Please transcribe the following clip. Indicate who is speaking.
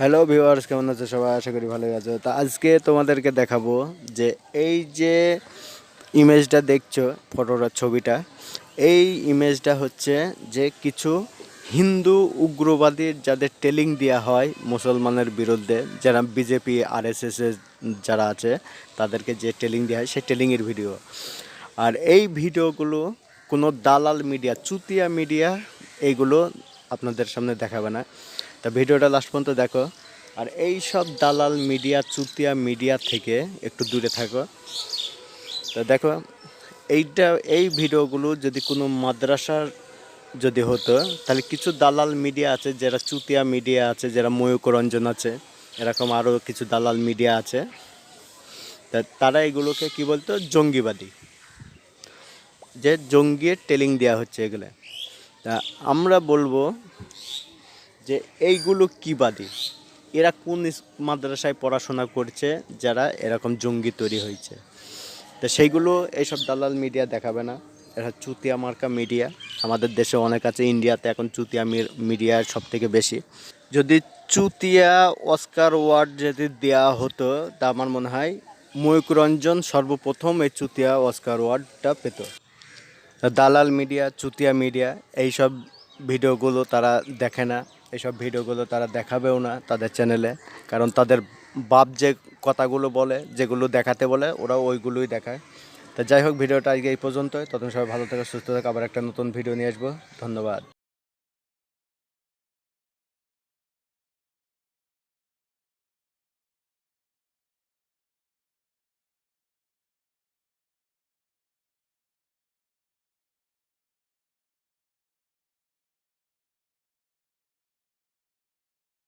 Speaker 1: Hello viewers কেমন আছো সবাই? আশা করি ভালোই আছো। তা আজকে তোমাদেরকে দেখাবো যে এই যে ইমেজটা দেখছ ফটোটা ছবিটা, এই ইমেজটা হচ্ছে যে কিছু হিন্দু উগ্রবাদীর যাদের টেলিং দেওয়া হয় মুসলমানের বিরুদ্ধে, যারা বিজেপি আরএসএস এর যারা আছে, তাদেরকে যে টেলিং দেওয়া হয়, সেই টেলিংয়ের ভিডিও আর এই ভিডিওগুলো কোনো দালাল মিডিয়া চুতিয়া মিডিয়া এইগুলো আপনাদের সামনে দেখাবে না। তা ভিডিওটা লাস্ট পর্যন্ত দেখো। আর এই সব দালাল মিডিয়া, চুতিয়া মিডিয়া থেকে একটু দূরে থাকো। তো দেখো, এইটা, এই ভিডিওগুলো যদি কোনো মাদ্রাসার যদি হতো, তাহলে কিছু দালাল মিডিয়া আছে, যারা চুতিয়া মিডিয়া আছে, যারা ময়ূকরঞ্জন আছে, এরকম আরও কিছু দালাল মিডিয়া আছে। তা তারা এগুলোকে কি বলতো? জঙ্গিবাদী। যে জঙ্গির টেলিং দেওয়া হচ্ছে এগুলো। তা আমরা বলব যে এইগুলো কি বাদী? এরা কোন মাদ্রাসায় পড়াশোনা করছে যারা এরকম জঙ্গি তৈরি হয়েছে? তো সেইগুলো এইসব দালাল মিডিয়া দেখাবে না। এরা চুতিয়া মার্কা মিডিয়া আমাদের দেশে অনেক আছে, ইন্ডিয়াতে এখন চুতিয়া মিডিয়া সব থেকে বেশি। যদি চুতিয়া অস্কার ওয়ার্ড যদি দেওয়া হতো, তা আমার মনে হয় ময়ূকরঞ্জন সর্বপ্রথম এই চুতিয়া অস্কার ওয়ার্ডটা পেত। দালাল মিডিয়া চুতিয়া মিডিয়া এইসব ভিডিওগুলো তারা দেখে না। এইসব ভিডিওগুলো তারা দেখাবেও না তাদের চ্যানেলে। কারণ তাদের বাপ যে কথাগুলো বলে, যেগুলো দেখাতে বলে ওরা ওইগুলোই দেখায়। তো যাই হোক, ভিডিওটা আজকে এই পর্যন্তই। তখন সবাই ভালো থাকে, সুস্থ থাকে। আবার একটা নতুন ভিডিও নিয়ে আসব। ধন্যবাদ।